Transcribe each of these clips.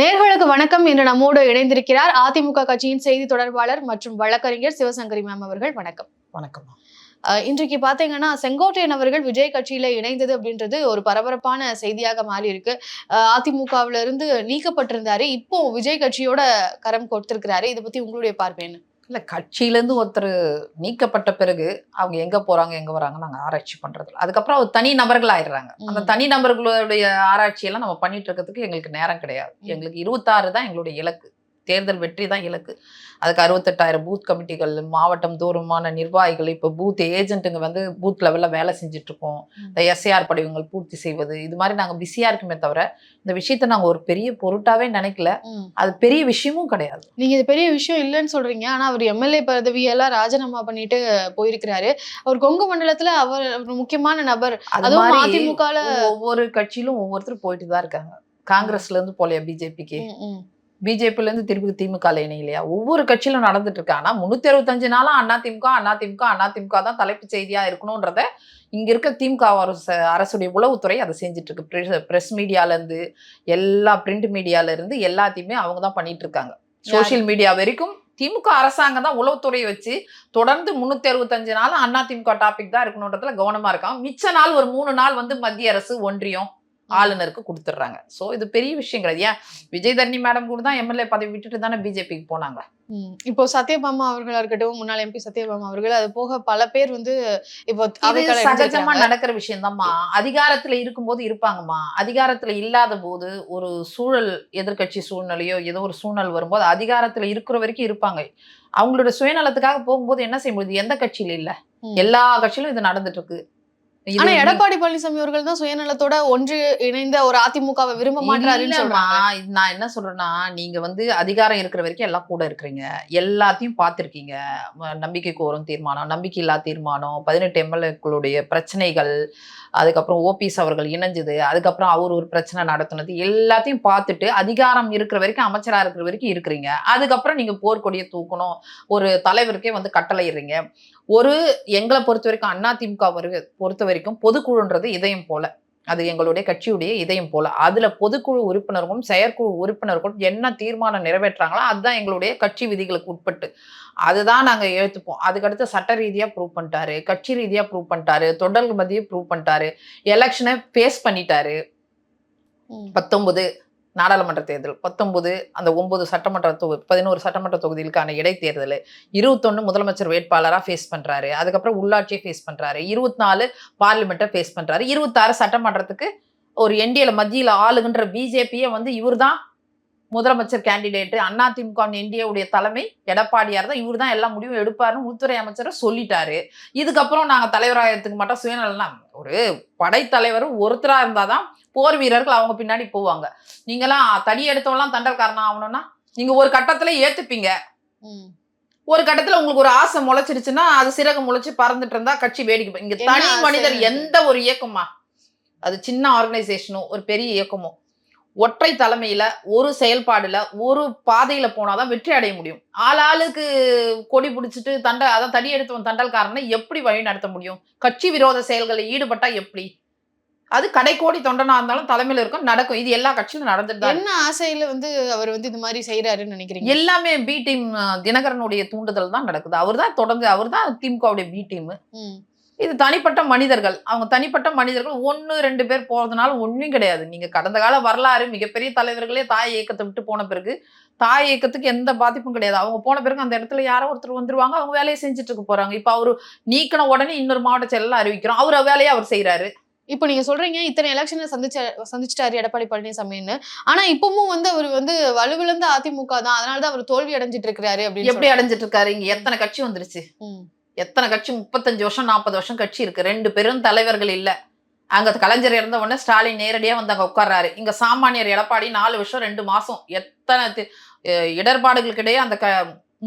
நேர்களுக்கு வணக்கம் இன்று நம்மோடு இணைந்திருக்கிறார் அதிமுக கட்சியின் செய்தி தொடர்பாளர் மற்றும் வழக்கறிஞர் சிவசங்கரி மேம் அவர்கள். வணக்கம். வணக்கம். இன்றைக்கு பாத்தீங்கன்னா செங்கோட்டையன் அவர்கள் விஜய் கட்சியில இணைந்தது அப்படின்றது ஒரு பரபரப்பான செய்தியாக மாறி இருக்கு அதிமுகவுல இருந்து நீக்கப்பட்டிருந்தாரு. இப்போ விஜய் கட்சியோட கரம் கொடுத்திருக்கிறாரு இதை பத்தி உங்களுடைய பார்வை என்ன? இல்ல கட்சியிலேருந்து ஒருத்தர் நீக்கப்பட்ட பிறகு அவங்க எங்க போறாங்க எங்க வராங்க நாங்க ஆராய்ச்சி பண்றது இல்ல. அதுக்கப்புறம் அவர் தனி நபர்கள் ஆயிடுறாங்க அந்த. தனி நபர்களுடைய ஆராய்ச்சியெல்லாம் நம்ம பண்ணிட்டு இருக்கிறதுக்கு எங்களுக்கு நேரம் கிடையாது. எங்களுக்கு இருபத்தாறு தான் எங்களுடைய இலக்கு தேர்தல் வெற்றி தான் இலக்கு. அதுக்கு அறுபத்தெட்டாயிரம் பூத் கமிட்டிகள் மாவட்டம் தோறுமான நிர்வாகிகள் இப்போ பூத் ஏஜென்ட்டுங்க வந்து பூத் லெவலில் வேலை செஞ்சுட்டு இருக்கோம் ம். இந்த எஸ்ஏஆர் படிவங்கள் பூர்த்தி செய்வது இது மாதிரி நாங்கள் பிஸியாக இருக்குமே தவிர இந்த விஷயத்தை நாங்கள் ஒரு பெரிய பொருட்டாவே நினைக்கல. அது பெரிய விஷயமும் கிடையாது. நீங்க இது பெரிய விஷயம் இல்லைன்னு சொல்றீங்க. ஆனா அவர் எம்எல்ஏ பதவியெல்லாம் ராஜினாமா பண்ணிட்டு போயிருக்கிறாரு. அவர் கொங்கு மண்டலத்துல அவர் முக்கியமான நபர். அது அதுவும் மாதிரி அதிமுகல ஒவ்வொரு கட்சியிலும் ஒவ்வொருத்தர் போயிட்டு தான் இருக்காங்க. காங்கிரஸ்ல இருந்து போலையா பிஜேபிக்கு. ம், ம். பிஜேபில இருந்து திருப்பி திமுக இணையிலையா? ஒவ்வொரு கட்சியிலும் நடந்துட்டு இருக்கு. ஆனா முன்னூத்தி அறுபத்தஞ்சு நாளா அண்ணா திமுக அண்ணா திமுக அண்ணா திமுக தான் தலைப்பு செய்தியா இருக்கணும்ன்றத இங்க இருக்க திமுக அரசு அரசுடைய உளவுத்துறை அதை செஞ்சுட்டு இருக்கு. பிரஸ் மீடியால இருந்து எல்லா பிரிண்ட் மீடியால இருந்து எல்லாத்தையுமே அவங்க தான் பண்ணிட்டு இருக்காங்க. சோஷியல் மீடியா வரைக்கும் திமுக அரசாங்கம் தான் உளவுத்துறையை வச்சு தொடர்ந்து முன்னூத்தி அறுபத்தஞ்சு நாள் அண்ணா திமுக டாபிக் தான் இருக்கணுன்றதுல கவனமா இருக்காங்க. மிச்ச நாள் ஒரு மூணு நாள் வந்து மத்திய அரசு ஒன்றியம். ஆளுநருக்கு கொடுத்துட்றாங்க. சோ இது பெரிய விஷயம் கிடையாது ஏன்? விஜய் தரணி மேடம் கூட தான் எம்எல்ஏ பதவி விட்டுட்டு தானே பிஜேபிக்கு போனாங்க. இப்போ சத்யபாமா அவர்களா இருக்கட்டும் முன்னாள் எம்பி சத்யபாமா அவர்கள் அது போக பல பேர் வந்து இப்போ சகஜமா. நடக்கிற விஷயம் அதிகாரத்துல இருக்கும்போது இருப்பாங்கம்மா. அதிகாரத்துல இல்லாத போது ஒரு சூழல் எதிர்க்கட்சி சூழ்நிலையோ ஏதோ ஒரு சூழ்நிலை வரும்போது அதிகாரத்துல இருக்கிற வரைக்கும் இருப்பாங்க. அவங்களோட சுயநலத்துக்காக போகும்போது என்ன செய்ய முடியுது? எந்த கட்சியில இல்ல. எல்லா கட்சியிலும் இது நடந்துட்டு இருக்கு. ஆனா எடப்பாடி பழனிசாமி அவர்கள் தான் சுயநலத்தோட ஒன்று இணைந்த ஒரு அதிமுகவை விரும்ப மாட்டாருன்னு நான் என்ன சொல்றேன்னா நீங்க வந்து அதிகாரம் இருக்கிற வரைக்கும் எல்லாம் கூட இருக்கிறீங்க. எல்லாத்தையும் பார்த்திருக்கீங்க. நம்பிக்கை கோரும் தீர்மானம் நம்பிக்கை இல்லா தீர்மானம் பதினெட்டு எம்எல்ஏக்களுடைய பிரச்சனைகள் அதுக்கப்புறம் ஓபிஎஸ் அவர்கள் இணைஞ்சது அதுக்கப்புறம் அவர் ஒரு பிரச்சனை நடத்துனது எல்லாத்தையும் பார்த்துட்டு அதிகாரம் இருக்கிற வரைக்கும் அமைச்சரா இருக்கிற வரைக்கும் இருக்கிறீங்க. அதுக்கப்புறம் நீங்க போர்க்கொடியை தூக்கணும் ஒரு தலைவருக்கே வந்து கட்டளையிடுறீங்க. ஒரு எங்களை பொறுத்த வரைக்கும் அதிமுக வருக பொறுத்த வரைக்கும் பொதுக்குழுன்றது இதயம் போல. அது எங்களுடைய கட்சியுடைய இதயம் போல. அதுல பொதுக்குழு உறுப்பினர்களும் செயற்குழு உறுப்பினர்களும் என்ன தீர்மானம் நிறைவேற்றாங்களோ அதுதான் எங்களுடைய கட்சி விதிகளுக்கு உட்பட்டு. அதுதான் நாங்க ஏத்துப்போம். அதுக்கடுத்து சட்ட ரீதியா ப்ரூவ் பண்ணிட்டாரு கட்சி ரீதியா ப்ரூவ் பண்ணிட்டாரு தொடர் மதியை ப்ரூவ் பண்ணிட்டாரு எலெக்ஷனை ஃபேஸ் பண்ணிட்டாரு. பத்தொன்பது நாடாளுமன்ற தேர்தல் பத்தொன்பது அந்த ஒன்பது சட்டமன்ற தொகுதி பதினோரு சட்டமன்ற தொகுதிகளுக்கான இடைத்தேர்தல் இருபத்தொன்னு முதலமைச்சர் வேட்பாளராக ஃபேஸ் பண்ணுறாரு அதுக்கப்புறம் உள்ளாட்சியை ஃபேஸ் பண்ணுறாரு இருபத்தி நாலு பார்லிமெண்ட்டை ஃபேஸ் பண்ணுறாரு இருபத்தாறு சட்டமன்றத்துக்கு ஒரு என்டிஏல மத்தியில் ஆளுகின்ற பிஜேபியே வந்து இவர் தான் முதலமைச்சர் கேண்டிடேட்டு அதிமுக என்டிஏவுடைய தலைமை எடப்பாடியார் தான் இவர் தான் எல்லா முடிவும் எடுப்பாருன்னு உள்துறை அமைச்சரும் சொல்லிட்டாரு. இதுக்கப்புறம் நாங்கள் தலைவராயத்துக்கு மட்டும் சுயநலம் ஒரு படைத்தலைவர் இருந்தால் தான் போர் வீரர்கள் அவங்க பின்னாடி போவாங்க. நீங்களாம் தடி எடுத்தவெல்லாம் தண்டல்காரனா ஆகணும்னா நீங்க ஒரு கட்டத்துல ஏத்துப்பீங்க. ஒரு கட்டத்துல உங்களுக்கு ஒரு ஆசை முளைச்சிருச்சுன்னா அது சிறகு முளைச்சு பறந்துட்டு இருந்தா கட்சி வேடிக்கை இங்க தனி மனிதர்? எந்த ஒரு இயக்கமா? அது சின்ன ஆர்கனைசேஷனோ ஒரு பெரிய இயக்கமோ? ஒற்றை தலைமையில ஒரு செயல்பாடுல ஒரு பாதையில போனாதான் வெற்றி அடைய முடியும். ஆளாளுக்கு கொடி பிடிச்சிட்டு தண்ட அதான் தடி எடுத்தவன் தண்டல்காரனை எப்படி வழி நடத்த முடியும்? கட்சி விரோத செயல்களில் ஈடுபட்டா எப்படி? அது கடைக்கோடி தொண்டனா இருந்தாலும் தலைமையில இருக்கும் நடக்கும். இது எல்லா கட்சியிலும் நடந்துட்டு தான். என்ன ஆசையில வந்து அவர் வந்து இந்த மாதிரி செய்யறாருன்னு நினைக்கிறீங்க? எல்லாமே பி டீம் தினகரனுடைய தூண்டுதல் தான் நடக்குது. அவர் தான் தொடர்ந்து அவர் தான் திமுகவுடைய பி டீம். இது தனிப்பட்ட மனிதர்கள். அவங்க தனிப்பட்ட மனிதர்கள் ஒன்று ரெண்டு பேர் போறதுனால ஒன்றும் கிடையாது. நீங்க கடந்த கால வரலாறு மிகப்பெரிய தலைவர்களே தாய் இயக்கத்தை விட்டு போன பிறகு தாய் இயக்கத்துக்கு எந்த பாதிப்பும் கிடையாது. அவங்க போன பிறகு அந்த இடத்துல யாரோ ஒருத்தர் வந்துருவாங்க அவங்க வேலையை செஞ்சுட்டு இருக்க போறாங்க. இப்போ அவரு நீக்கின உடனே இன்னொரு மாவட்ட செயலாம் அறிவிக்கிறோம். அவர் வேலையை அவர் செய்யறாரு இப்போ நீங்க சொல்றீங்க இத்தனை எலெக்ஷனை சந்திச்ச சந்திச்சிட்டாரு எடப்பாடி பழனிசாமின்னு. ஆனா இப்பவும் வந்து அவர் வந்து வலுவிழந்த அதிமுக தான். அதனாலதான் அவர் தோல்வி அடைஞ்சிட்டு இருக்கிறாரு அப்படின்னு எப்படி. அடைஞ்சிட்டு இருக்காரு? இங்க எத்தனை கட்சி வந்துருச்சு. எத்தனை கட்சி? முப்பத்தஞ்சு வருஷம் நாற்பது வருஷம் கட்சி இருக்கு. ரெண்டு பெரும் தலைவர்கள் இல்ல. அங்க கலைஞர் இறந்த உடனே ஸ்டாலின் நேரடியா வந்து அங்க உட்கார்றாரு. இங்க சாமானியர் எடப்பாடி நாலு வருஷம் ரெண்டு மாசம். எத்தனை இடர்பாடுகளுக்கிடையே அந்த க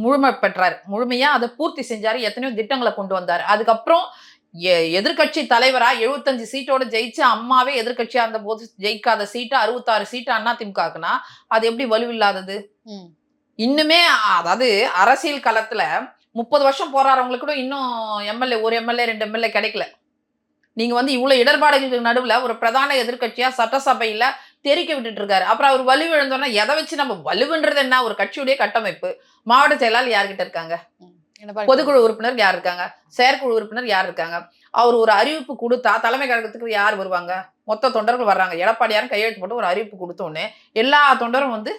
முழுமை பெற்றார். முழுமையா அதை பூர்த்தி செஞ்சாரு. எத்தனையோ திட்டங்களை கொண்டு வந்தாரு. அதுக்கப்புறம் எ- எதிர்க்கட்சி தலைவரா எழுபத்தஞ்சு சீட்டோட ஜெயிச்சு அம்மாவே எதிர்க்கட்சியா இருந்த போது ஜெயிக்காத சீட்டு அறுபத்தாறு சீட்டு அண்ணா திமுகக்குனா அது எப்படி வலுவில்லாதது. இன்னுமே அதாவது அரசியல் களத்துல முப்பது வருஷம் போராடுறவங்களுக்கு கூட இன்னும் எம்எல்ஏ ஒரு எம்எல்ஏ ரெண்டு எம்எல்ஏ கிடைக்கல. நீங்க வந்து இவ்வளவு இடர்பாடுகளுக்கு நடுவுல ஒரு பிரதான எதிர்க்கட்சியா சட்டசபையில தெரிக்க விட்டுட்டு இருக்காரு. அப்புறம் அவர் வலுவிழந்தோன்னா எதை வச்சு நம்ம வலுவுன்றது என்ன? ஒரு கட்சியுடைய கட்டமைப்பு. மாவட்ட செயலாளர் யார்கிட்ட இருக்காங்க? பொதுக்குழு உறுப்பினர் யார் இருக்காங்க? செயற்குழு உறுப்பினர் யார் இருக்காங்க? அவர் ஒரு அறிவிப்பு கொடுத்தா தலைமை கழகத்துக்கு யார் வருவாங்க? மொத்த தொண்டர்கள் வர்றாங்க. எடப்பாடியாரும் கையெழுத்து போட்டு ஒரு அறிவிப்பு கொடுத்த உடனே எல்லா தொண்டரும் வந்து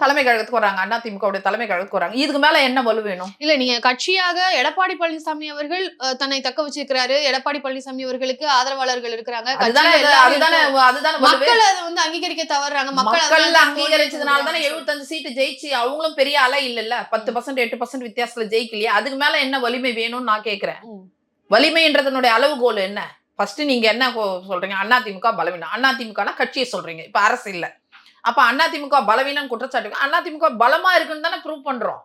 தலைமை கழகத்துக்கு வராங்க. அண்ணா திமுகவுடைய தலைமை கழகத்துக்கு வராங்க. இதுக்கு மேல என்ன வலு வேணும்? இல்ல நீங்க கட்சியாக எடப்பாடி பழனிசாமி அவர்கள் தன்னை தக்க வச்சிருக்கிறாரு. எடப்பாடி பழனிசாமி அவர்களுக்கு ஆதரவாளர்கள் இருக்கிறாங்க. மக்கள் அதை வந்து அங்கீகரிக்க தவறுறாங்க மக்கள் அங்கீகரிச்சதுனால தானே எழுபத்தஞ்சு சீட்டு ஜெயிச்சு அவங்களும் பெரிய அலை இல்லல்ல? பத்து பர்சன்ட் எட்டு பர்சன்ட் வித்தியாசத்துல ஜெயிக்கலையா. அதுக்கு மேல என்ன வலிமை வேணும்னு நான் கேக்குறேன். வலிமைன்றதனுடைய அளவுகோல் என்ன? ஃபர்ஸ்ட் நீங்க என்ன சொல்றீங்க? அதிமுக பலவீனம். அதிமுகனா கட்சியை சொல்றீங்க. இப்ப அரசு இல்ல. அப்ப அதிமுக பலவீனம் குற்றச்சாட்டு. அதிமுக பலமா இருக்குன்னு தானே ப்ரூவ் பண்றோம்.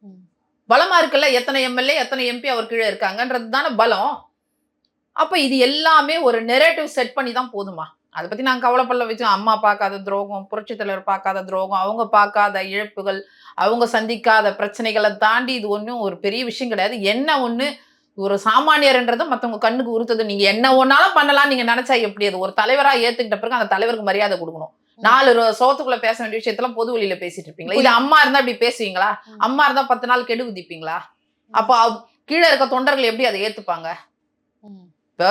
ம். பலமா இருக்குல்ல? எத்தனை எம்எல்ஏ எத்தனை எம்பி அவர் கீழே இருக்காங்கன்றது தானே பலம். அப்ப இது எல்லாமே ஒரு நெரேட்டிவ் செட் பண்ணி தான் போதுமா? அதை பத்தி நான் கவலைப்படல வச்சு அம்மா பார்க்காத துரோகம் புரட்சி தலைவர் பார்க்காத துரோகம் அவங்க பார்க்காத இழப்புகள் அவங்க சந்திக்காத பிரச்சனைகளை தாண்டி இது ஒன்றும் ஒரு பெரிய விஷயம் கிடையாது. என்ன ஒண்ணு? ஒரு சாமானியர்ன்றதை மத்தவங்க கண்ணுக்கு உறுத்தது. நீங்க என்ன ஒன்னாலும் பண்ணலாம் நீங்க நினைச்சா எப்படி அது? ஒரு தலைவரா ஏத்துக்கிட்ட பிறகு அந்த தலைவருக்கு மரியாதை கொடுக்கணும். நாலு சோத்துக்குள்ள பேச வேண்டிய விஷயத்தெல்லாம் பொது வழியில பேசிட்டு இருப்பீங்களா? இது அம்மா இருந்தா இப்படி பேசுவீங்களா. அம்மா இருந்தா பத்து நாள் கெடு விதிப்பீங்களா அப்போ கீழே இருக்க தொண்டர்கள் எப்படி அதை ஏத்துப்பாங்க. இப்போ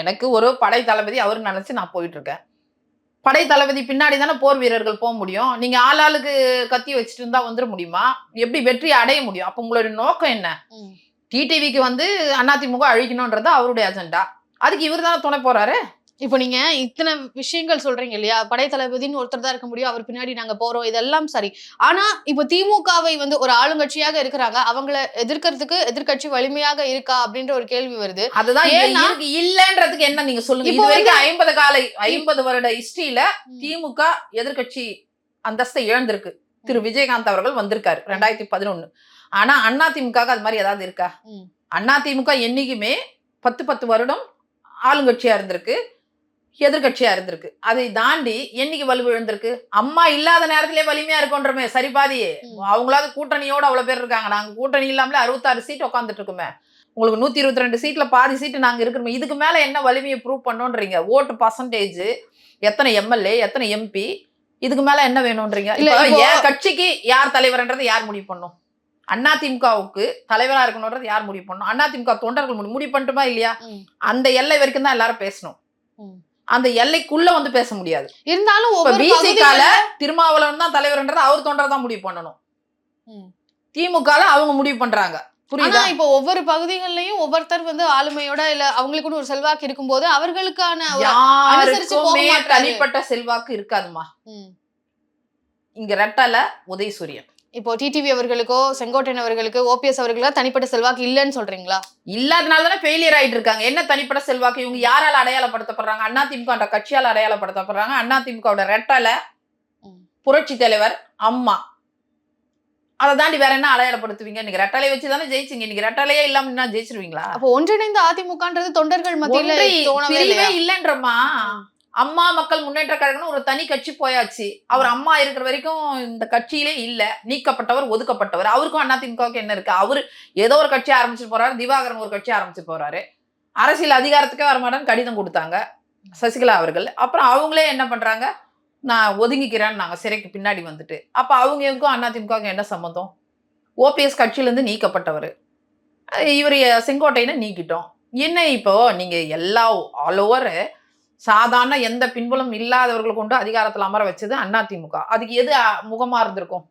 எனக்கு ஒரு படை தளபதி அவரு நினைச்சு நான் போயிட்டு இருக்கேன். படை தளபதி பின்னாடி தானே போர் வீரர்கள் போக முடியும். நீங்க ஆளாளுக்கு கத்தி வச்சுட்டு இருந்தா வந்துட முடியுமா? எப்படி வெற்றி அடைய முடியும்? அப்ப உங்களுடைய நோக்கம் என்ன. டிடிவிக்கு வந்து அதிமுக அழிக்கணும்ன்றது அவருடைய அஜெண்டா. அதுக்கு இவர் தானே துணை போறாரு? இப்போ நீங்க இத்தனை விஷயங்கள் சொல்றீங்க இல்லையா? படை தளபதின்னு ஒருத்தர் தான் இருக்க முடியும். அவர் பின்னாடி நாங்க போறோம். இதெல்லாம் சரி. ஆனா இப்போ திமுகவை வந்து ஒரு ஆளுங்கட்சியாக இருக்கிறாங்க. அவங்கள எதிர்க்கிறதுக்கு எதிர்க்கட்சி வலிமையாக இருக்கா அப்படின்ற ஒரு கேள்வி வருது. அதுதான் ஏன்னா-. இல்லன்றதுக்கு என்ன நீங்க சொல்லுங்க? இப்போ வரைக்கும் ஐம்பது கால ஐம்பது வருட ஹிஸ்டரியில. திமுக எதிர்க்கட்சி அந்தஸ்தை இழந்திருக்கு. திரு விஜயகாந்த் அவர்கள் வந்திருக்காரு ரெண்டாயிரத்தி பதினொன்னு. ஆனா அண்ணா திமுக அது மாதிரி ஏதாவது இருக்கா. அண்ணா திமுக என்னைக்குமே பத்து பத்து வருடம் ஆளுங்கட்சியா இருந்திருக்கு. எதிர்க்கட்சியா இருந்திருக்கு. அதை தாண்டி என்னைக்கு வலு விழுந்திருக்கு? அம்மா இல்லாத நேரத்திலே வலிமையா இருக்கோன்றமே சரி பாதி. அவங்களாவது கூட்டணியோட அவ்வளவு பேர் இருக்காங்க. நாங்க கூட்டணி இல்லாமலே அறுபத்தாறு சீட் உட்காந்துட்டு இருக்குமே. உங்களுக்கு நூத்தி இருபத்தி ரெண்டு சீட்ல பாதி சீட்டு நாங்க இருக்கிறோம். இதுக்கு மேல என்ன வலிமையை ப்ரூவ் பண்ணோன்றீங்க? ஓட்டு பர்சன்டேஜ் எத்தனை எம்எல்ஏ எத்தனை எம்பி இதுக்கு மேல என்ன வேணும்ன்றீங்க இல்ல, கட்சிக்கு யார் தலைவர்ன்றதை யார் முடிவு பண்ணும்? அண்ணா திமுகவுக்கு தலைவரா இருக்கணும்ன்றது யார் முடிவு பண்ணும்? அண்ணா திமுக தொண்டர்கள் முடிவு முடிவு பண்ணட்டுமா இல்லையா. அந்த எல்லை வரைக்கும் தான் எல்லாரும் பேசணும். அந்த எல்லைக்குள்ள வந்து பேச முடியாது இருந்தாலும் பிசிகால திருமாவளவன் தான் தலைவர்ன்றது அவர் தொண்டர் தான் முடிவு பண்ணணும். திமுகல அவங்க முடிவு பண்றாங்க புரியுதா இப்போ ஒவ்வொரு பகுதிகள்லயும் ஒவ்வொருத்தர் வந்து ஆளுமையோட இல்ல அவங்களுக்குன்னு ஒரு செல்வாக்கு இருக்கும்போது அவர்களுக்கான. தனிப்பட்ட செல்வாக்கு இருக்காதுமா. இங்க ரெட்டல உதயசூரியன் இப்போ டிடிவி அவர்களுக்கோ செங்கோட்டையன் அவர்களுக்கு ஓபிஎஸ் அவர்களுக்கு தனிப்பட்ட செல்வாக்கு இல்லைன்னு சொல்றீங்களா? இல்லாதனால தானே ஃபெயிலியர் ஆயிட்டு இருக்காங்க. என்ன தனிப்பட்ட செல்வாக்கு? இவங்க யாரால அடையாளப்படுத்தப்படுறாங்க? அண்ணா திமுக கட்சியால அடையாளப்படுத்தப்படுறாங்க. அண்ணா திமுகவோட ரெட்டல. புரட்சி தலைவர் அம்மா. அதை தாண்டி வேற என்ன அடையாளப்படுத்துவீங்க? இன்னைக்கு ரெட்டலை வச்சு தானே ஜெயிச்சிங்க. இன்னைக்கு ரெட்டலையே இல்லாம ஜெயிச்சிருவீங்களா? அப்போ ஒன்றிணைந்த அதிமுகன்றது தொண்டர்கள் மத்தியில இல்லைன்றமா அம்மா மக்கள் முன்னேற்ற கழகம்னு ஒரு தனி கட்சி போயாச்சு. அவர் அம்மா இருக்கிற வரைக்கும் இந்த கட்சியிலே இல்ல. நீக்கப்பட்டவர் ஒதுக்கப்பட்டவர். அவருக்கும் அதிமுகவுக்கு என்ன இருக்கு? அவரு ஏதோ ஒரு கட்சி ஆரம்பிச்சு போறாரு. திவாகரன் ஒரு கட்சி ஆரம்பிச்சு போறாரு. அரசியல் அதிகாரத்துக்கே வரமாட்டேன்னு கடிதம் கொடுத்தாங்க சசிகலா அவர்கள். அப்புறம் அவங்களே என்ன பண்றாங்க? நான் ஒதுங்கிக்கிறேன்னு நாங்க சிறைக்கு பின்னாடி வந்துட்டு. அப்ப அவங்களுக்கும் அதிமுகவுக்கும் என்ன சம்மந்தம் ஓபிஎஸ் கட்சியிலேருந்து நீக்கப்பட்டவர். இவர் செங்கோட்டையினை நீக்கிட்டோம். என்ன இப்போ? நீங்க எல்லா ஆல் ஓவர் சாதாரண எந்த பின்புலம் இல்லாதவர்கள் கொண்டு அதிகாரத்தில் அமர வச்சது அதிமுக அதுக்கு எது அ, முகமா இருந்திருக்கும்?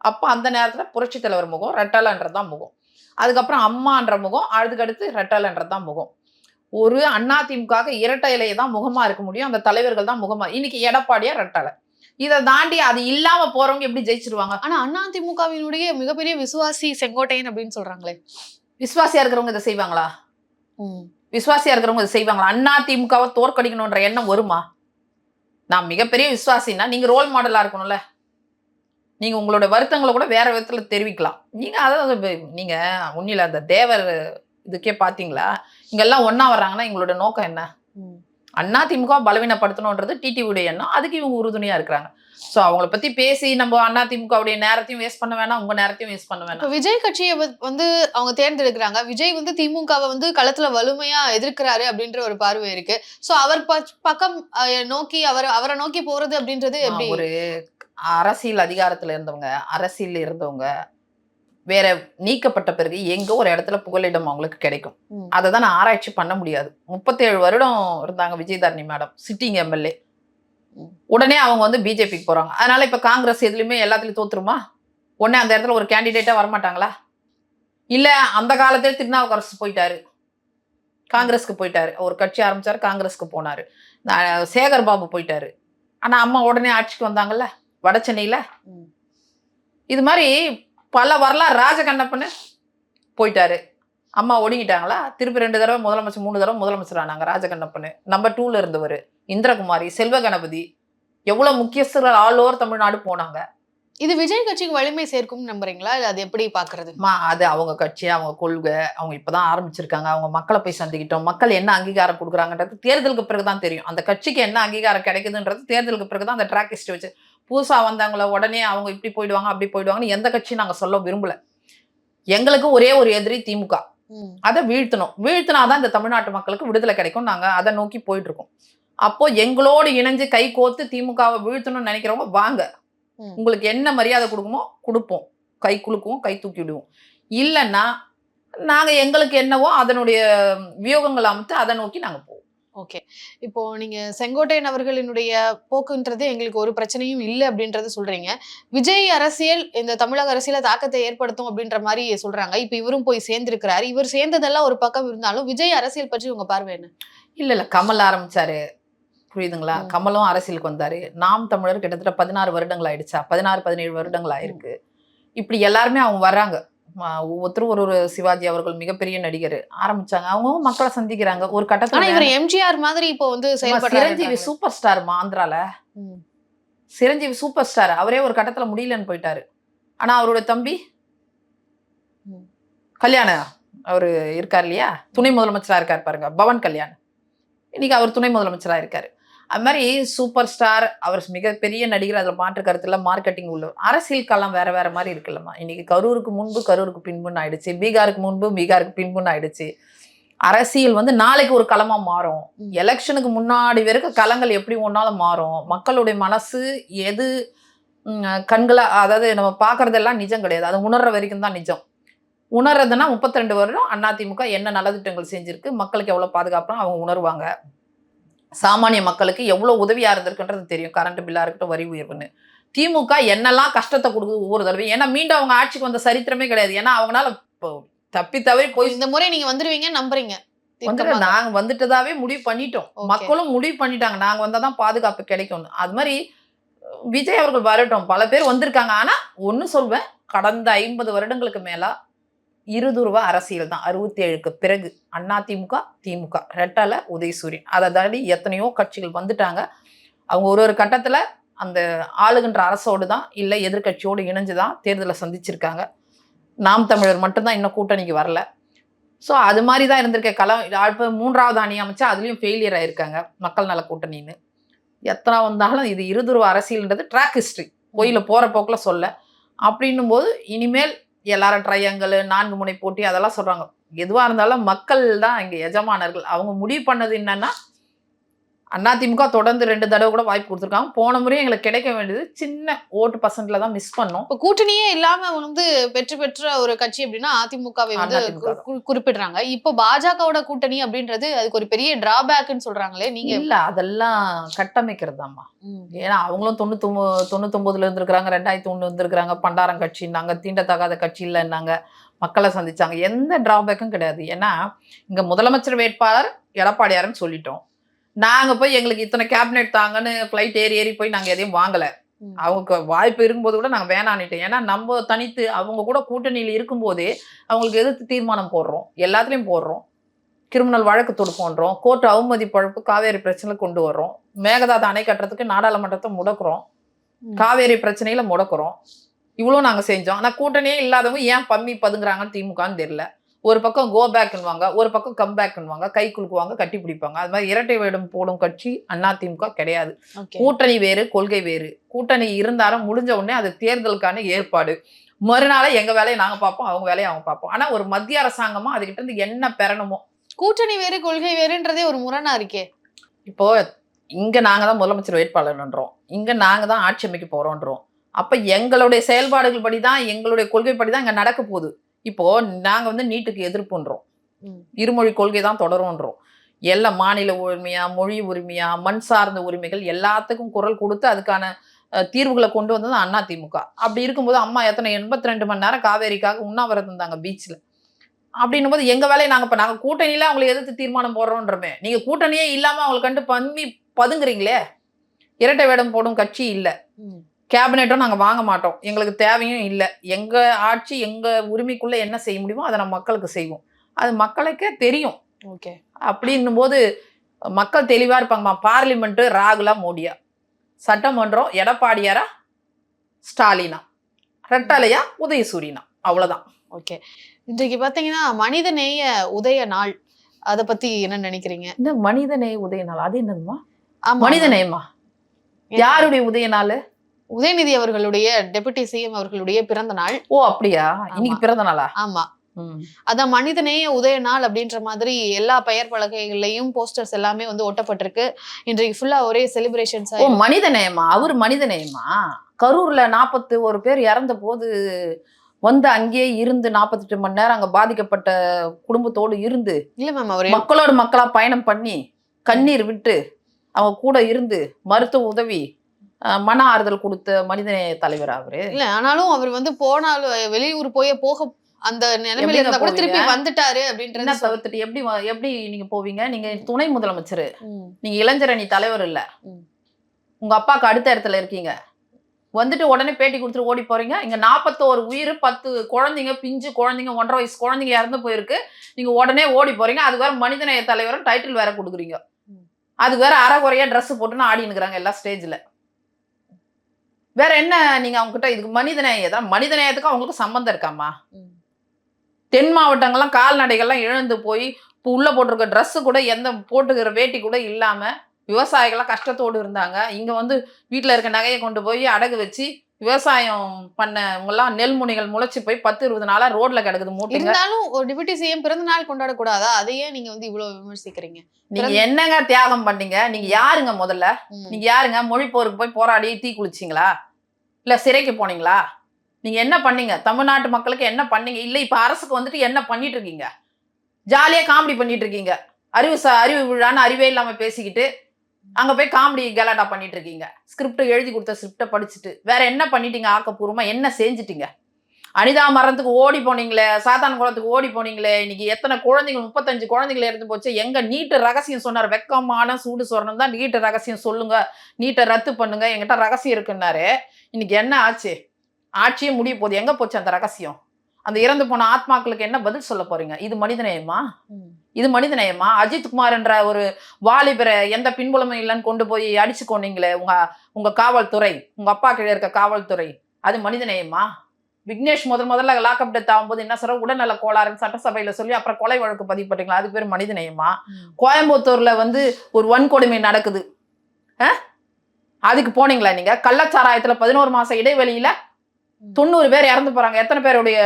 அப்போ அந்த நேரத்தில் புரட்சி தலைவர் முகம் ரெட்டலன்றது தான் முகம். அதுக்கப்புறம் அம்மான்ற முகம் அதுக்கடுத்து ரெட்டலன்றது தான் முகம். ஒரு அதிமுக இரட்டை இலையை தான் முகமா இருக்க முடியும் அந்த தலைவர்கள் தான் முகமா இன்னைக்கு எடப்பாடியா ரெட்டலை. இதை தாண்டி அது இல்லாம போறவங்க எப்படி ஜெயிச்சிருவாங்க? ஆனா அதிமுகவினுடைய மிகப்பெரிய விசுவாசி செங்கோட்டையன் அப்படின்னு சொல்றாங்களே. விசுவாசியா இருக்கிறவங்க இதை செய்வாங்களா? விசுவாசியாக இருக்கிறவங்க இதை செய்வாங்களா? அண்ணா திமுகவை தோற்கடிக்கணுன்ற எண்ணம் வருமா? நான் மிகப்பெரிய விசுவாசின்னா நீங்கள் ரோல் மாடலாக இருக்கணும்ல. நீங்கள் உங்களோட வருத்தங்களை கூட வேறு விதத்தில் தெரிவிக்கலாம். நீங்கள் அதாவது நீங்கள் நீங்க அந்த தேவர் இதுக்கே பார்த்தீங்களா? இங்கெல்லாம் ஒன்றா வர்றாங்கன்னா எங்களோட நோக்கம் என்ன? அண்ணா திமுக பலவீனப்படுத்தணுன்றது டிடிவியுடைய எண்ணம். அதுக்கு இவங்க உறுதுணையா இருக்கிறாங்க. ஸோ அவங்கள பத்தி பேசி நம்ம அண்ணா திமுகவுடைய நேரத்தையும் வேஸ்ட் பண்ண வேணாம் உங்க நேரத்தையும் வேஸ்ட் பண்ண வேணாம். விஜய் கட்சியை வந்து அவங்க தேர்ந்தெடுக்கிறாங்க. விஜய் வந்து திமுகவை வந்து களத்துல வலிமையா எதிர்க்கிறாரு அப்படின்ற ஒரு பார்வை இருக்கு. சோ அவர் பக்கம் நோக்கி அவர் அவரை நோக்கி போறது அப்படின்றது எப்படி? ஒரு அரசியல் அதிகாரத்துல இருந்தவங்க அரசியல்ல இருந்தவங்க வேற நீக்கப்பட்ட பிறகு எங்க ஒரு இடத்துல புகலிடம் அவங்களுக்கு கிடைக்கும். அதை தான் நான் ஆராய்ச்சி பண்ண முடியாது. முப்பத்தேழு வருடம் இருந்தாங்க விஜயதாரணி மேடம் சிட்டிங் எம்எல்ஏ. உடனே அவங்க வந்து பிஜேபிக்கு போறாங்க. அதனால இப்ப காங்கிரஸ் எதுலயுமே எல்லாத்துலயும் தோத்துருமா? உடனே அந்த இடத்துல ஒரு கேண்டிடேட்டா வரமாட்டாங்களா? இல்ல அந்த காலத்துல திருநாவுக்கரசு போயிட்டாரு. காங்கிரஸ்க்கு போயிட்டாரு. ஒரு கட்சி ஆரம்பிச்சாரு காங்கிரஸ்க்கு போனாரு. சேகர் பாபு போயிட்டாரு. ஆனா அம்மா உடனே ஆட்சிக்கு வந்தாங்கல்ல? வட சென்னையில. இது மாதிரி பல வரலாறு ராஜகண்ணப்பன்னு போயிட்டாரு. அம்மா ஒடுங்கிட்டாங்களா? திருப்பி ரெண்டு தடவை முதலமைச்சர் மூணு தடவை முதலமைச்சர் ஆனாங்க ராஜகண்ணப்பன்னு. நம்பர் டூல இருந்தவர் இந்திரகுமாரி செல்வ கணபதி எவ்வளவு முக்கியஸ்தர்கள் ஆல் ஓவர் தமிழ்நாடு போனாங்க. இது விஜய் கட்சிக்கு வலிமை சேர்க்கும் நம்புறீங்களா? இல்ல அது எப்படி பாக்குறது? மா அது அவங்க கட்சி அவங்க கொள்கை அவங்க இப்பதான் ஆரம்பிச்சிருக்காங்க. அவங்க மக்களை போய் சந்திக்கிட்டோம். மக்கள் என்ன அங்கீகாரம் கொடுக்குறாங்கன்றது தேர்தலுக்கு பிறகுதான் தெரியும். அந்த கட்சிக்கு என்ன அங்கீகாரம் கிடைக்குதுன்றது தேர்தலுக்கு பிறகுதான் அந்த ட்ராக் ஹிஸ்டரி வச்சு புதுசா வந்தவங்கள உடனே அவங்க இப்படி போயிடுவாங்க அப்படி போயிடுவாங்கன்னு எந்த கட்சியும் நாங்க சொல்ல விரும்பல. எங்களுக்கு ஒரே ஒரு எதிரி திமுக. அதை வீழ்த்தணும். வீழ்த்தினாதான் இந்த தமிழ்நாட்டு மக்களுக்கு விடுதலை கிடைக்கும் நாங்க அதை நோக்கி போயிட்டு இருக்கோம் அப்போ எங்களோடு இணைஞ்சு கை கோர்த்து திமுகவை வீழ்த்தணும்னு நினைக்கிறவங்க வாங்க. உங்களுக்கு என்ன மரியாதை கொடுக்குமோ கொடுப்போம். கை குலுக்குவோம் கை தூக்கி விடுவோம். இல்லைன்னா நாங்க எங்களுக்கு என்னவோ அதனுடைய வியூகங்கள் அமைத்து அதை நோக்கி நாங்க போவோம். ஓகே இப்போ நீங்க செங்கோட்டையன் அவர்களினுடைய போக்குன்றது எங்களுக்கு ஒரு பிரச்சனையும் இல்லை அப்படின்றது சொல்றீங்க. விஜய் அரசியல் இந்த தமிழக அரசியல தாக்கத்தை ஏற்படுத்தும் அப்படின்ற மாதிரி சொல்றாங்க. இப்போ இவரும் போய் சேர்ந்திருக்கிறாரு. இவர் சேர்ந்ததெல்லாம் ஒரு பக்கம் இருந்தாலும் விஜய் அரசியல் பற்றி உங்க பார்வை என்ன? இல்ல இல்ல. கமல் ஆரம்பிச்சாரு. புரியுதுங்களா. கமலும் அரசியலுக்கு வந்தாரு. நாம் தமிழர் கிட்டத்தட்ட பதினாறு வருடங்கள் ஆயிடுச்சா? பதினாறு பதினேழு வருடங்கள் ஆயிருக்கு. இப்படி எல்லாருமே அவங்க வர்றாங்க. ஒவ்வொருத்தரும் ஒரு ஒரு சிவாஜி அவர்கள் மிகப்பெரிய நடிகர். ஆரம்பிச்சாங்க. அவங்க மக்களை சந்திக்கிறாங்க. ஒரு கட்டத்துல இவர் எம்ஜிஆர் மாதிரி இப்போ வந்து சிரஞ்சீவி சூப்பர் ஸ்டார் ஆந்திரால. சிரஞ்சீவி சூப்பர் ஸ்டார் அவரே ஒரு கட்டத்துல முடியலன்னு போயிட்டாரு. ஆனா அவரோட தம்பி. கல்யாணம் அவரு இருக்கார் இல்லையா? துணை முதலமைச்சரா இருக்கார் பாருங்க. பவன் கல்யாண். இன்னைக்கு அவர் துணை முதலமைச்சரா இருக்காரு. அது மாதிரி சூப்பர் ஸ்டார் அவர் மிகப்பெரிய நடிகர் அதில் மாற்று கருத்துல மார்க்கெட்டிங் உள்ள அரசியல் களம் வேற வேற மாதிரி இருக்குல்லம்மா. இன்னைக்கு கரூருக்கு முன்பு கரூருக்கு பின்புன்னு ஆயிடுச்சு. பீகாருக்கு முன்பு பீகாருக்கு பின்புன்னு ஆயிடுச்சு. அரசியல் வந்து நாளைக்கு ஒரு களமா மாறும். எலெக்ஷனுக்கு முன்னாடி வரைக்கும் களங்கள் எப்படி ஒன்னாலும் மாறும். மக்களுடைய மனசு எது கண்களா அதாவது நம்ம பார்க்கறதெல்லாம் நிஜம் கிடையாது. அது உணர்ற வரைக்கும் தான் நிஜம். உணர்றதுன்னா முப்பத்தி ரெண்டு வருடம் அதிமுக என்ன நலத்திட்டங்கள் செஞ்சிருக்கு மக்களுக்கு எவ்வளவு பாதுகாப்புனா அவங்க உணர்வாங்க. சாமானிய மக்களுக்கு எவ்வளவு உதவியா இருந்திருக்குன்றது தெரியும். கரண்ட் பில்லா இருக்கட்டும் வரி உயர்வுன்னு. திமுக என்னெல்லாம் கஷ்டத்தை கொடுக்குது ஒவ்வொரு தடவையும். ஏன்னா மீண்டும் அவங்க ஆட்சிக்கு வந்த சரித்திரமே கிடையாது. ஏன்னா அவங்களால தப்பி தவறி போய் இந்த முறை நீங்க வந்துருவீங்க நம்புறீங்க. நாங்க வந்துட்டதாவே முடிவு பண்ணிட்டோம். மக்களும் முடிவு பண்ணிட்டாங்க. நாங்க வந்தாதான் பாதுகாப்பு கிடைக்கும்னு. அது மாதிரி விஜய் அவர்கள் வரட்டும். பல பேர் வந்திருக்காங்க. ஆனா ஒண்ணு சொல்வேன். கடந்த ஐம்பது வருடங்களுக்கு மேலா இருதுருவ அரசியல் தான். அறுபத்தி ஏழுக்கு பிறகு அண்ணா திமுக திமுக. ரெட்டலை உதயசூரியன் அதை தாண்டி எத்தனையோ கட்சிகள் வந்துட்டாங்க. அவங்க ஒரு ஒரு கட்டத்தில் அந்த ஆளுகின்ற அரசோடு தான் இல்லை எதிர்க்கட்சியோடு இணைஞ்சு தான் தேர்தலை சந்திச்சிருக்காங்க. நாம் தமிழர் மட்டும்தான் இன்னும் கூட்டணிக்கு வரல. ஸோ அது மாதிரி தான் இருந்திருக்க களம் இப்போ மூன்றாவது அணி அமைச்சா அதுலேயும் ஃபெயிலியர் ஆகிருக்காங்க மக்கள் நல கூட்டணின்னு. எத்தனை வந்தாலும் இது இருதுருவ அரசியல்ன்றது ட்ராக் ஹிஸ்ட்ரி கோயிலில் போகிற போக்கில் சொல்ல. அப்படின்னும் போது இனிமேல் எல்லாரும் ட்ரையாங்கல் நான்கு முனை போட்டி அதெல்லாம் சொல்றாங்க. எதுவாக இருந்தாலும் மக்கள் தான் இங்கே எஜமானர்கள். அவங்க முடிவு பண்ணது என்னன்னா அதிமுக தொடர்ந்து ரெண்டு தடவை கூட வாய்ப்பு கொடுத்துருக்காங்க. போன முறை எங்களுக்கு கிடைக்க வேண்டியது சின்ன ஓட்டு பர்சன்ட்ல தான் மிஸ் பண்ணோம். இப்ப கூட்டணியே இல்லாம வந்து வெற்றி பெற்ற ஒரு கட்சி அப்படின்னா அதிமுகவை வந்து குறிப்பிடுறாங்க. இப்போ பாஜகவோட கூட்டணி அப்படின்றது அதுக்கு ஒரு பெரிய டிராபேக்னு சொல்றாங்களே நீங்க இல்ல அதெல்லாம் கட்டமைக்கிறதாம்மா ம். ஏன்னா அவங்களும் தொண்ணூத்தொம்பது தொண்ணூத்தொம்பதுல இருந்திருக்கிறாங்க ரெண்டாயிரத்தி ஒண்ணு இருந்திருக்கிறாங்க பண்டாரம் கட்சின்னாங்க தீண்டத்தகாத கட்சி இல்லைன்னாங்க மக்களை சந்திச்சாங்க. எந்த டிராபேக்கும் கிடையாது. ஏன்னா இங்க முதலமைச்சர் வேட்பாளர் எடப்பாடியாருன்னு சொல்லிட்டோம். நாங்க போய் எங்களுக்கு இத்தனை கேபினெட் தாங்கன்னு ஃப்ளைட் ஏறி ஏறி போய் நாங்க எதையும் வாங்கல. அவங்க வாய்ப்பு இருக்கும்போது கூட நாங்க வேணான்னுட்டோம் ஏன்னா நம்ம தனித்து அவங்க கூட கூட்டணியில இருக்கும்போதே அவங்களுக்கு எதிர்த்து தீர்மானம் போடுறோம்? எல்லாத்துலயும் போடுறோம். கிரிமினல் வழக்கு தொடுப்போன்றோம். கோர்ட் அவமதி பழப்பு காவேரி பிரச்சனை கொண்டு வர்றோம். மேகதாது அணை கட்டுறதுக்கு நாடாளுமன்றத்தை முடக்குறோம். காவேரி பிரச்சனையில முடக்குறோம். இவ்வளோ நாங்க செஞ்சோம். ஆனா கூட்டணியே இல்லாதவங்க ஏன் பம்மி பதுங்குறாங்கன்னு திமுகன்னு தெரியல. ஒரு பக்கம் கோ பேக்னுவாங்க ஒரு பக்கம் கம் பேக்னுவாங்க கை குலுக்குவாங்க கட்டி பிடிப்பாங்க. அது மாதிரி இரட்டை வேடம் போடும் கட்சி அதிமுக கிடையாது. கூட்டணி வேறு கொள்கை வேறு. கூட்டணி இருந்தாலும் முடிஞ்ச உடனே அது தேர்தலுக்கான ஏற்பாடு. மறுநாளே எங்க வேலையை நாங்க பார்ப்போம் அவங்க வேலையை அவங்க பார்ப்போம். ஆனா ஒரு மத்திய அரசாங்கமா அதுகிட்ட இருந்து என்ன பெறணுமோ? கூட்டணி வேறு கொள்கை வேறுன்றதே ஒரு முரணா இருக்கே. இப்போ இங்க நாங்க தான் முதலமைச்சர் வேட்பாளர்ன்றோம். இங்க நாங்க தான் ஆட்சி அமைக்க போறோன்றோம். அப்ப எங்களுடைய செயல்பாடுகள் படி தான் எங்களுடைய கொள்கைப்படி தான் இங்க நடக்க போகுது. இப்போ நாங்க வந்து நீட்டுக்கு எதிர்ப்புன்றோம். இருமொழி கொள்கை தான் தொடரும்ன்றோம். எல்லா மாநில உரிமையா மொழி உரிமையா மண் சார்ந்த உரிமைகள் எல்லாத்துக்கும் குரல் கொடுத்து அதுக்கான தீர்வுகளை கொண்டு வந்தது அண்ணா திமுக. அப்படி இருக்கும்போது அம்மா எத்தனை எண்பத்தி ரெண்டு மணி நேரம் காவேரிக்காக உண்ணாவிரதம் இருந்தாங்க பீச்ல அப்படின்னும் போது எங்க வேலையை நாங்க இப்ப நாங்க கூட்டணியில அவங்களை எதிர்த்து தீர்மானம் போடுறோன்றமே. நீங்க கூட்டணியே இல்லாம அவங்களை கண்டு பம்மி பதுங்குறீங்களே. இரட்டை வேடம் போடும் கட்சி இல்ல. கேபினெட்டும் நாங்க வாங்க மாட்டோம். எங்களுக்கு தேவையும் இல்லை. எங்க ஆட்சி எங்க உரிமைக்குள்ள என்ன செய்ய முடியுமோ அதை நம்ம மக்களுக்கு செய்வோம். அது மக்களுக்கே தெரியும். ஓகே. அப்படின்னும் போது மக்கள் தெளிவா இருப்பாங்கம்மா. பார்லிமெண்ட் ராகுலா மோடியா? சட்டமன்றம் எடப்பாடியாரா? ஸ்டாலினா? ரெட்டாலையா உதயசூரியனா? அவ்வளவுதான். ஓகே. இன்றைக்கு பாத்தீங்கன்னா மனித நேய உதய நாள். அத பத்தி என்ன நினைக்கிறீங்க? இந்த மனித நேய உதய நாள்? அது என்னதுமா ஆமா. மனித நேயமா? யாருடைய உதய நாள்? உதயநிதி அவர்களுடைய டெபுட்டி சிஎம் அவர்களுடைய பிறந்த நாள். ஓ அப்படியா? இன்னைக்கு பிறந்த நாளா? ஆமா. அதான் மனிதநேய உதய நாள் அப்படின்ற மாதிரி எல்லா பெயர் பலகைகள்லயும் போஸ்டர்ஸ் எல்லாமே வந்து ஒட்டப்பட்டிருக்கு. இன்றைக்கு ஃபுல்லா ஒரே செலிப்ரேஷன்ஸ் ஓ மனித நேயமா அவர் மனித நேயமா கரூர்ல நாற்பத்து ஒரு பேர் இறந்த போது வந்து அங்கேயே இருந்து நாற்பத்தெட்டு மணி நேரம் அங்க பாதிக்கப்பட்ட குடும்பத்தோடு இருந்து இல்ல மேம் அவர் மக்களோட மக்களா பயணம் பண்ணி கண்ணீர் விட்டு அவங்க கூட இருந்து மருத்துவ உதவி மன ஆறுதல் கொடுத்த மனிதநேய தலைவர் அவரு. இல்ல ஆனாலும் அவர் வந்து போனாலும் வெளியூர் போய் போக அந்த நிலைமையில இருந்தா கூட திருப்பி? வந்துட்டாரு அப்படின்றது தவிர்த்துட்டு எப்படி எப்படி நீங்க போவீங்க? நீங்க துணை முதலமைச்சர். நீங்க இளைஞரணி தலைவர் இல்ல. உங்க அப்பாவுக்கு அடுத்த இடத்துல இருக்கீங்க. வந்துட்டு உடனே பேட்டி கொடுத்துட்டு ஓடி போறீங்க. இங்க நாற்பத்தோரு உயிர் பத்து குழந்தைங்க பிஞ்சு குழந்தைங்க ஒன்றரை வயசு குழந்தைங்க இறந்து போயிருக்கு. நீங்க உடனே ஓடி போறீங்க. அது வேற மனிதநேய தலைவரும் டைட்டில் வேற கொடுக்குறீங்க. அது வேற அறகுறையா Dress போட்டுன்னு ஆடினுக்குறாங்க எல்லா ஸ்டேஜ்ல வேற என்ன நீங்க அவங்க கிட்ட இதுக்கு மனிதநேயம் தான் மனிதநேயத்துக்கும் அவங்களுக்கு சம்மந்தம் இருக்காமா. தென் மாவட்டங்கள்லாம் கால்நடைகள்லாம் இழந்து போய் இப்போ உள்ள போட்டிருக்க Dress கூட எந்த போட்டுக்கிற வேட்டி கூட இல்லாம விவசாயிகள்லாம் கஷ்டத்தோடு இருந்தாங்க இங்க வந்து வீட்ல இருக்க நகையை கொண்டு போய் அடகு வச்சு விவசாயம் பண்ணவங்கலாம் நெல் முனைகள் முளைச்சு போய் பத்து இருபது நாளா ரோட்ல கிடக்குது மூட்டைங்க. இருந்தாலும் ஒரு டிப்யூட்டி சிஎம் பிறந்த நாள் கொண்டாட கூடாதா அதையே நீங்க வந்து இவ்வளவு விமர்சிக்கிறீங்க. நீங்க என்னங்க தியாகம் பண்ணீங்க? நீங்க யாருங்க முதல்ல. நீங்க யாருங்க? மொழி போருக்கு போய் போராடி தீ குளிச்சிங்களா? இல்ல சிறைக்கு போனீங்களா? நீங்க என்ன பண்ணீங்க? தமிழ்நாட்டு மக்களுக்கு என்ன பண்ணீங்க? இல்ல இப்ப அரசுக்கு வந்துட்டு என்ன பண்ணிட்டு இருக்கீங்க? ஜாலியா காமெடி பண்ணிட்டு இருக்கீங்க. அறிவு அறிவு விழான்னு அறிவே இல்லாம பேசிக்கிட்டு அங்க போய் காமெடி கலாட்டா பண்ணிட்டு இருக்கீங்க ஸ்கிரிப்ட் எழுதி கொடுத்த ஸ்கிரிப்டை படிச்சுட்டு வேற என்ன பண்ணிட்டீங்க ஆக்கப்பூர்வமா? என்ன செஞ்சிட்டீங்க? அனிதா மரணத்துக்கு ஓடி போனீங்களே சாத்தான் குளத்துக்கு ஓடி போனீங்களே இன்னைக்கு எத்தனை குழந்தைங்க முப்பத்தஞ்சு குழந்தைங்கள இருந்து போச்சு எங்க நீட்டு ரகசியம் சொன்னார் வெக்கமான சூடு சொரணம் தான் நீட்டு ரகசியம் சொல்லுங்க நீட்டை ரத்து பண்ணுங்க எங்கிட்ட ரகசியம் இருக்குன்னாரு. இன்னைக்கு என்ன ஆச்சு? ஆட்சியே முடிய போகுது. எங்க போச்சு அந்த ரகசியம்? அந்த இறந்து போன ஆத்மாக்களுக்கு என்ன பதில் சொல்ல போறீங்க? இது மனிதநேயமா? ம். இது மனிதநேயமா அஜித் குமார் என்ற ஒரு வாலிபரை எந்த பின்புலமும் இல்லைன்னு கொண்டு போய் அடிச்சு கொண்டீங்களே உங்க உங்க காவல்துறை உங்க அப்பா கீழே இருக்க காவல்துறை. அது மனிதநேயமா விக்னேஷ் முதல் முதல்ல லாக்அப் டெத் ஆகும்போது என்ன சொல்ற உடல்நல கோளாறுன்னு சட்டசபையில சொல்லி அப்புறம் கொலை வழக்கு பதிவு பண்ணிக்கலாம் அதுக்கு பேர் மனிதநேயமா. கோயம்புத்தூர்ல வந்து ஒரு வன்கொடுமை நடக்குது? அதுக்கு போனீங்களா நீங்க? கள்ளச்சாராயத்துல பதினோரு மாசம் இடைவெளியில. தொண்ணூறு பேர் இறந்து போறாங்க. எத்தனை பேருடைய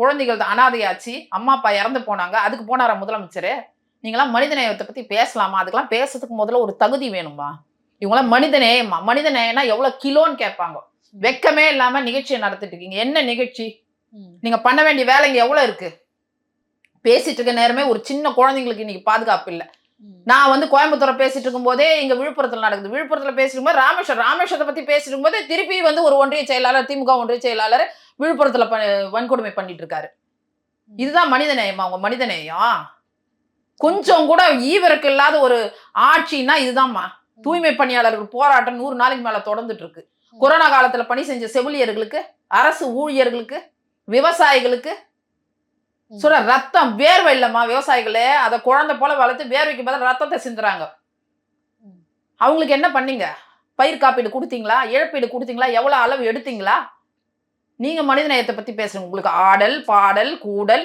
குழந்தைகள் அனாதையாச்சு. அம்மா அப்பா இறந்து போனாங்க. அதுக்கு போனாரா முதலமைச்சர்? நீங்களாம் மனிதநேயத்தை பத்தி பேசலாமா? அதுக்கெல்லாம் பேசுறதுக்கு முதல்ல ஒரு தகுதி வேணுமா? இவங்களாம் மனிதநேயமா மனிதநேயம்னா எவ்வளவு கிலோன்னு கேட்பாங்க. வெக்கமே இல்லாம நிகழ்ச்சியை நடத்திட்டு இருக்கீங்க. என்ன நிகழ்ச்சி. நீங்க பண்ண வேண்டிய வேலை இங்க எவ்வளவு இருக்கு? பேசிட்டு இருக்க நேரமே ஒரு சின்ன குழந்தைங்களுக்கு இன்னைக்கு பாதுகாப்பு இல்ல. நான் வந்து கோயம்புத்தூர்ல பேசிட்டு இருக்கும்போதே இங்க விழுப்புரத்துல நடக்குது. விழுப்புரத்துல பேசிட்டு இருக்கும்போது ராமேஸ்வரம் ராமேஸ்வரத்தை பத்தி பேசிட்டு இருக்கும்போது திருப்பி வந்து ஒரு ஒன்றிய செயலாளர் திமுக ஒன்றிய செயலாளர் விழுப்புரத்துல ப- வன்கொடுமை பண்ணிட்டு இருக்காரு. இதுதான் மனித நேயமா? உங்க மனித நேயம் கொஞ்சம் கூட ஈவிரக்கு இல்லாத ஒரு ஆட்சின்னா இதுதான்மா தூய்மை பணியாளர்கள் போராட்டம் நூறு நாளைக்கு மேல தொடர்ந்துட்டு இருக்கு கொரோனா காலத்துல பணி செஞ்ச செவிலியர்களுக்கு அரசு ஊழியர்களுக்கு விவசாயிகளுக்கு. சொல்ற ரத்தம் வேர்வை இல்லம்மா விவசாயிகளே. அதை குழந்தை போல வளர்த்து வேர்வைக்கு பதில் ரத்தத்தை சிந்துறாங்க. அவங்களுக்கு என்ன பண்ணீங்க? பயிர் காப்பீடு கொடுத்தீங்களா? இழப்பீடு கொடுத்தீங்களா? எவ்வளவு அளவு எடுத்தீங்களா? நீங்க மனித நேயத்தை பத்தி பேசுறீங்க உங்களுக்கு ஆடல் பாடல் கூடல்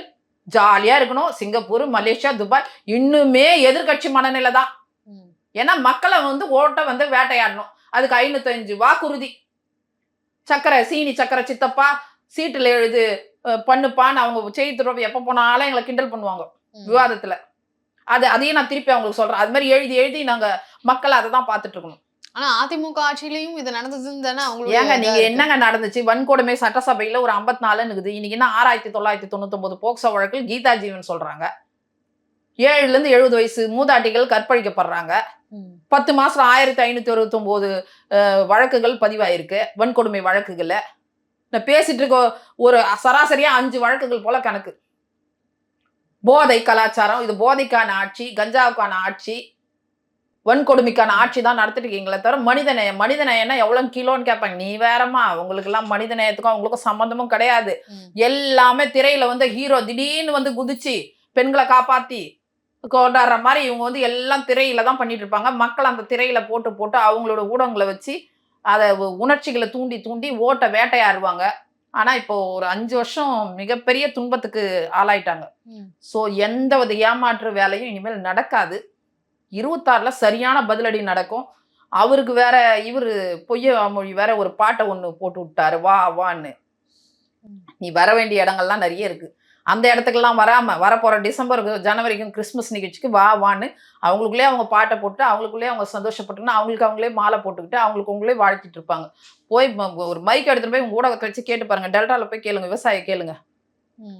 ஜாலியா இருக்கணும். சிங்கப்பூர் மலேசியா துபாய் இன்னுமே எதிர்க்கட்சி மனநிலை தான். ஏன்னா மக்களை வந்து ஓட்ட வந்து வேட்டையாடணும். அதுக்கு ஐநூத்தஞ்சு வாக்குறுதி. சக்கரை சீனி சக்கரை சித்தப்பா சீட்டுல எழுது பண்ணுப்பான்னு அவங்க செய்தி எப்ப போனாலும் எங்களை கிண்டல் பண்ணுவாங்க. விவாதத்துல. அது அதையும் நான் திருப்பி அவங்களுக்கு சொல்றேன். அது மாதிரி எழுதி எழுதி நாங்க மக்கள் அதை தான் பார்த்துட்டு இருக்கணும். ஆனா அதிமுக ஆட்சியிலயும் இது நடந்ததுன்னு தானே ஏங்க அவங்களுடைய நீங்க என்னங்க நடந்துச்சு? வன்கொடுமை சட்டசபையில ஒரு 54 நாலுன்னு இருக்குது. இன்னைக்கு என்ன ஆறாயிரத்தி தொள்ளாயிரத்தி தொண்ணூத்தொன்பது போக்சோ வழக்கில் கீதா ஜீவன் சொல்றாங்க. ஏழுல இருந்து எழுபது வயசு மூதாட்டிகள் கற்பழிக்கப்படுறாங்க. பத்து மாசம் ஆயிரத்தி ஐநூத்தி அறுபத்தொம்போது வழக்குகள் பதிவாயிருக்கு. வன்கொடுமை வழக்குகள்ல. நான் பேசிட்டு இருக்க ஒரு சராசரியா அஞ்சு வழக்குகள் போல கணக்கு. போதை கலாச்சாரம் இது போதைக்கான ஆட்சி கஞ்சாவுக்கான ஆட்சி வன்கொடுமைக்கான ஆட்சி தான் நடத்திட்டு இருக்கீங்களே தவிர மனிதநேயம் மனிதநேயம்னா எவ்வளவு கிலோன்னு கேட்பாங்க. நீ வேறம்மா உங்களுக்கு எல்லாம் மனிதநேயத்துக்கும் அவங்களுக்கும் சம்மந்தமும் கிடையாது. எல்லாமே திரையில வந்து ஹீரோ திடீர்னு வந்து குதிச்சு பெண்களை காப்பாத்தி கொண்டாடுற மாதிரி இவங்க வந்து எல்லாம் திரையில தான் பண்ணிட்டு இருப்பாங்க. மக்கள் அந்த திரையில போட்டு போட்டு அவங்களோட ஊடகங்களை வச்சு அதை உணர்ச்சிகளை தூண்டி தூண்டி ஓட்ட வேட்டையாடுவாங்க. ஆனா இப்போ ஒரு அஞ்சு வருஷம் மிகப்பெரிய துன்பத்துக்கு ஆளாயிட்டாங்க. ஸோ எந்த வித ஏமாற்று வேலையும் இனிமேல் நடக்காது. இருபத்தாறுல சரியான பதிலடி நடக்கும். அவருக்கு வேற இவரு பொய்ய மொழி வேற ஒரு பாட்டை ஒண்ணு போட்டு விட்டாரு. வா வான்னு. நீ வர வேண்டிய இடங்கள்லாம் நிறைய இருக்கு. அந்த இடத்துக்கெல்லாம் வராம வரப்போற டிசம்பருக்கு ஜனவரிக்கும் கிறிஸ்மஸ் நிகழ்ச்சிக்கு வா வான்னு அவங்களுக்குள்ளே அவங்க பாட்டை போட்டு அவங்களுக்குள்ளே அவங்க சந்தோஷப்பட்டுக்கின்னு அவங்களுக்கு அவங்களே மாலை போட்டுக்கிட்டு அவங்களுக்கு அவங்களே வாழ்த்திட்டு இருப்பாங்க. போய் ஒரு மைக் எடுத்துட்டு போய் உங்க ஊடகத்தை வச்சு கேட்டு பாருங்க. டெல்டால போய் கேளுங்க விவசாய கேளுங்க.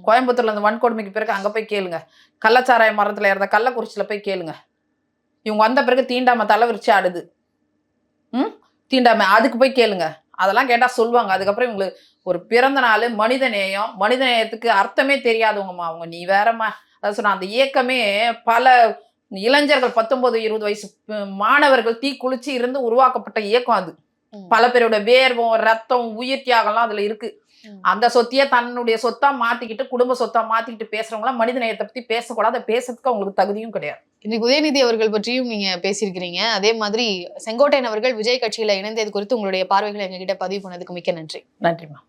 கோயம்புத்தூர்ல இந்த வன்கொடுமைக்கு பிறகு அங்க போய் கேளுங்க. கள்ளச்சாராய மரத்துல இருந்த கள்ளக்குறிச்சியில போய் கேளுங்க. இவங்க வந்த பிறகு தீண்டாம தலை விரிச்சு ஆடுது. ம்? தீண்டாம அதுக்கு போய் கேளுங்க. அதெல்லாம் கேட்டா சொல்லுவாங்க அதுக்கப்புறம் இவங்களுக்கு ஒரு பிறந்த நாள் மனித நேயம் மனித நேயத்துக்கு அர்த்தமே தெரியாதவங்கம்மா அவங்க நீ வேறம்மா அதான் சொன்ன அந்த இயக்கமே பல இளைஞர்கள் பத்தொன்பது இருபது வயசு மாணவர்கள் தீ குளிச்சு இருந்து உருவாக்கப்பட்ட இயக்கம் அது. பல பேரோட வேர்வம் ரத்தம் உயிர் தியாகம்லாம் அதுல இருக்கு ம். அந்த சொத்தையே தன்னுடைய சொத்தா மாத்திக்கிட்டு குடும்ப சொத்தா மாத்திக்கிட்டு பேசுறவங்களாம் மனித நேயத்தை பத்தி பேசக்கூடாது. பேசுறதுக்கு அவங்களுக்கு தகுதியும் கிடையாது. இன்னைக்கு உதயநிதி அவர்கள் பற்றியும் நீங்க பேசியிருக்கிறீங்க. அதே மாதிரி செங்கோட்டையன் அவர்கள் விஜய் கட்சியில இணைந்தது குறித்து உங்களுடைய பார்வைகளை எங்ககிட்ட பதிவு பண்ணதுக்கு மிக்க நன்றி. நன்றிம்மா.